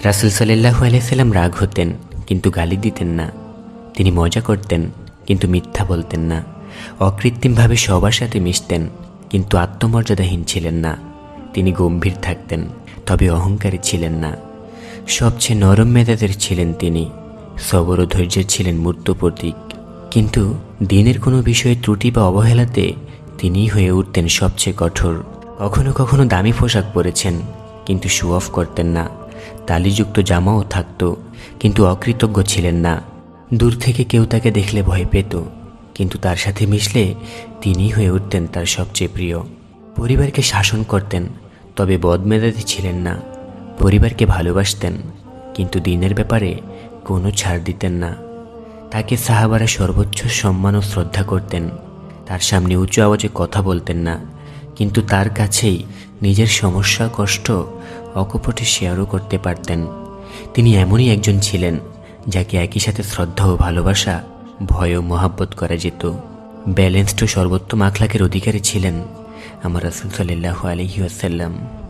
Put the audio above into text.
রাসুল সাল্লাহু আলাইসাল্লাম রাগ হতেন, কিন্তু গালি দিতেন না। তিনি মজা করতেন, কিন্তু মিথ্যা বলতেন না। অকৃত্রিমভাবে সবার সাথে মিশতেন, কিন্তু আত্মমর্যাদাহীন ছিলেন না। তিনি গম্ভীর থাকতেন, তবে অহংকারী ছিলেন না। সবচেয়ে নরম মেধাদের ছিলেন তিনি, সবর ও ধৈর্যের ছিলেন মূর্ত প্রতীক। কিন্তু দিনের কোনো বিষয়ে ত্রুটি বা অবহেলাতে তিনিই হয়ে উঠতেন সবচেয়ে কঠোর। কখনো কখনো দামি পোশাক পরেছেন, কিন্তু শু অফ করতেন না। তালিযুক্ত জামাও থাকতো, কিন্তু অকৃতজ্ঞ ছিলেন না। দূর থেকে কেউ তাকে দেখলে ভয় পেত, কিন্তু তার সাথে মিশলে তিনিই হয়ে উঠতেন তার সবচেয়ে প্রিয়। পরিবারকে শাসন করতেন, তবে বদমেজাজি ছিলেন না। পরিবারকে ভালোবাসতেন, কিন্তু দিনের ব্যাপারে কোনো ছাড় দিতেন না। তাকে সাহাবারা সর্বোচ্চ সম্মান ও শ্রদ্ধা করতেন, তার সামনে উঁচু আওয়াজে কথা বলতেন না, কিন্তু তার কাছেই নিজের সমস্যা, কষ্ট অকপটে শেয়ারও করতে পারতেন। তিনি এমনই একজন ছিলেন, যাকে একই সাথে শ্রদ্ধা ও ভালোবাসা, ভয় ও মহাব্বত করা যেত। ব্যালেন্সড ও সর্বোত্তম আখলাকের অধিকারী ছিলেন আমার রাসুল সাল্লাহ আলহি আসাল্লাম